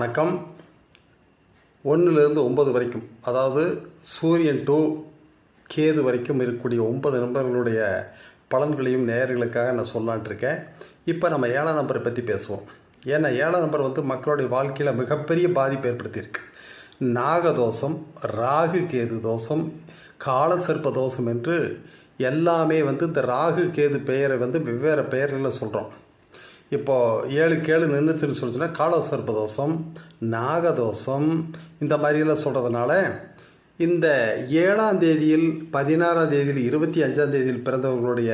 வணக்கம். ஒன்றுலேருந்து ஒன்பது வரைக்கும் அதாவது சூரியன் டு கேது வரைக்கும் இருக்கக்கூடிய ஒன்பது நம்பர்களுடைய பலன்களையும் நேயர்களுக்காக நான் சொல்லான்ட்டுருக்கேன். இப்போ நம்ம ஏழாம் நம்பரை பற்றி பேசுவோம். ஏன்னா ஏழாம் நம்பர் வந்து மக்களுடைய வாழ்க்கையில் மிகப்பெரிய பாதிப்பு ஏற்படுத்தியிருக்கு. நாகதோஷம் ராகு கேது தோஷம் காலசர்ப்ப தோஷம் என்று எல்லாமே வந்து இந்த ராகு கேது பெயரை வந்து வெவ்வேறு பெயர்களில் சொல்கிறோம் இப்போது ஏழு கேளு நின்றுச்சுன்னு சொல்லிச்சுன்னா காலசர்ப்ப தோஷம் நாகதோஷம் இந்த மாதிரியெல்லாம் சொல்கிறதுனால இந்த ஏழாம் தேதியில் பதினாறாம் தேதியில் இருபத்தி அஞ்சாம் தேதியில் பிறந்தவர்களுடைய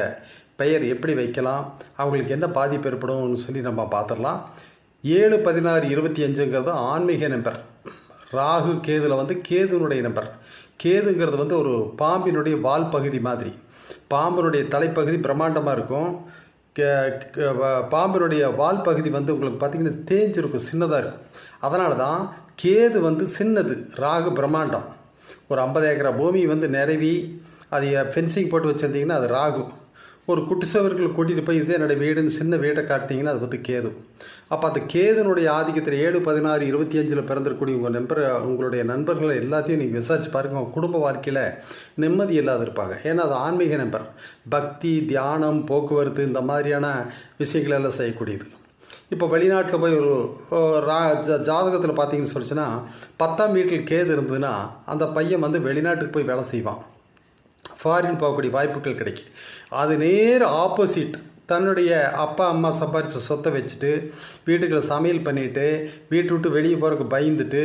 பெயர் எப்படி வைக்கலாம் அவங்களுக்கு என்ன பாதிப்பு ஏற்படும்னு சொல்லி நம்ம பார்த்துடலாம். ஏழு பதினாறு இருபத்தி அஞ்சுங்கிறது ஆன்மீக நம்பர் ராகு கேதுல வந்து கேதுனுடைய நம்பர் கேதுங்கிறது வந்து ஒரு பாம்பினுடைய வால் பகுதி மாதிரி. பாம்பினுடைய தலைப்பகுதி பிரம்மாண்டமாக இருக்கும். பாம்பினுடைய வால் பகுதி வந்து உங்களுக்கு பார்த்திங்கன்னா தேஞ்சிருக்கும் சின்னதாக இருக்கும். அதனால தான் கேது வந்து சின்னது ராகு பிரம்மாண்டம். ஒரு ஐம்பது ஏக்கரா பூமி வந்து நிறவி அது ஃபென்சிங் போட்டு வச்சுருந்தீங்கன்னா அது ராகு. ஒரு குட்டிசவர்கள் கூட்டிகிட்டு போய் இது என்னோடய வீடுன்னு சின்ன வீட்டை காட்டினீங்கன்னா அது வந்து கேது. அப்போ அந்த கேதுனுடைய ஆதிக்கத்தில் ஏழு பதினாறு இருபத்தி அஞ்சில் பிறந்திருக்கக்கூடிய உங்கள் நண்பர் உங்களுடைய நண்பர்களை எல்லாத்தையும் நீங்கள் விசாரிச்சு பாருங்கள் உங்கள் குடும்ப வாழ்க்கையில் நிம்மதி இல்லாத இருப்பாங்க. ஏன்னா அது ஆன்மீக நண்பர். பக்தி தியானம் போக்குவரத்து இந்த மாதிரியான விஷயங்களெல்லாம் செய்யக்கூடியது. இப்போ வெளிநாட்டில் போய் ஒரு ரா ஜா- ஜாதகத்தில் பார்த்தீங்கன்னு சொல்லிச்சுன்னா பத்தாம் வீட்டில் கேது இருந்ததுன்னா அந்த பையன் வந்து வெளிநாட்டுக்கு போய் வேலை செய்வான். ஃபாரின் போகக்கூடிய வாய்ப்புகள் கிடைக்கும். அது நேர் ஆப்போசிட் தன்னுடைய அப்பா அம்மா சம்பாரித்த சொத்தை வச்சுட்டு வீட்டுக்குள்ள சமையல் பண்ணிவிட்டு வீட்டு விட்டு வெளியே போகிறதுக்கு பயந்துட்டு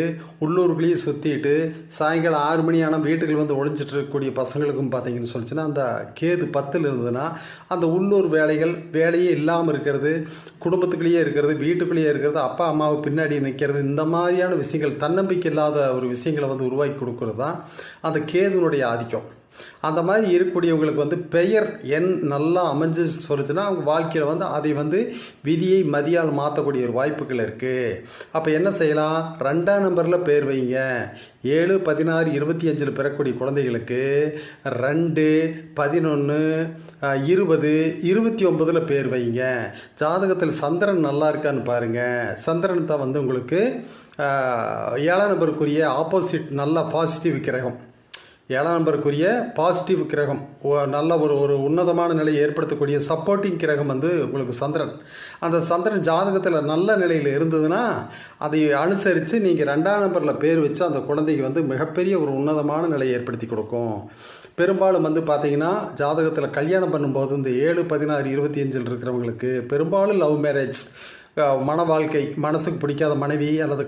உள்ளூருக்குள்ளேயே சுற்றிட்டு சாயங்காலம் ஆறு மணி ஆனால் வீட்டுக்குள்ள வந்து ஒழிஞ்சிட்டு இருக்கக்கூடிய பசங்களுக்கும் பார்த்தீங்கன்னு சொல்லிச்சுன்னா அந்த கேது பத்தில் இருந்ததுன்னா அந்த உள்ளூர் வேலைகள் வேலையே இல்லாமல் இருக்கிறது குடும்பத்துக்குள்ளேயே இருக்கிறது வீட்டுக்குள்ளேயே இருக்கிறது அப்பா அம்மாவை பின்னாடி நிற்கிறது இந்த மாதிரியான விஷயங்கள் தன்னம்பிக்கை இல்லாத ஒரு விஷயங்களை வந்து உருவாக்கி கொடுக்கறது தான் அந்த கேதுனுடைய ஆதிக்கம். அந்த மாதிரி இருக்கக்கூடியவங்களுக்கு வந்து பெயர் எண் நல்லா அமைஞ்சு சொல்லுச்சுன்னா அவங்க வாழ்க்கையில் வந்து அதை வந்து விதியை மதியால் மாற்றக்கூடிய ஒரு வாய்ப்புகள் இருக்குது அப்போ என்ன செய்யலாம்? ரெண்டாம் நம்பரில் பேர் வைங்க. ஏழு பதினாறு இருபத்தி அஞ்சில் பிறக்கக்கூடிய குழந்தைகளுக்கு ரெண்டு பதினொன்று இருபது இருபத்தி ஒம்பதில் பேர் வைங்க. ஜாதகத்தில் சந்திரன் நல்லா இருக்கான்னு பாருங்கள் சந்திரன் தான் வந்து உங்களுக்கு ஏழாம் நம்பருக்குரிய ஆப்போசிட் நல்ல பாசிட்டிவ் கிரகம். ஏழாம் நம்பருக்குரிய பாசிட்டிவ் கிரகம் நல்ல ஒரு ஒரு உன்னதமான நிலையை ஏற்படுத்தக்கூடிய சப்போர்ட்டிங் கிரகம் வந்து உங்களுக்கு சந்திரன். அந்த சந்திரன் ஜாதகத்தில் நல்ல நிலையில் இருந்ததுன்னா அதை அனுசரித்து நீங்கள் ரெண்டாம் நம்பரில் பேர் வச்சு அந்த குழந்தைக்கு வந்து மிகப்பெரிய ஒரு உன்னதமான நிலையை ஏற்படுத்தி கொடுக்கும். பெரும்பாலும் வந்து பார்த்தீங்கன்னா ஜாதகத்தில் கல்யாணம் பண்ணும்போது இந்த ஏழு பதினாறு இருபத்தி அஞ்சில் இருக்கிறவங்களுக்கு பெரும்பாலும் லவ் மேரேஜ் மன வாழ்க்கை மனசுக்கு பிடிக்காத மனைவி அல்லது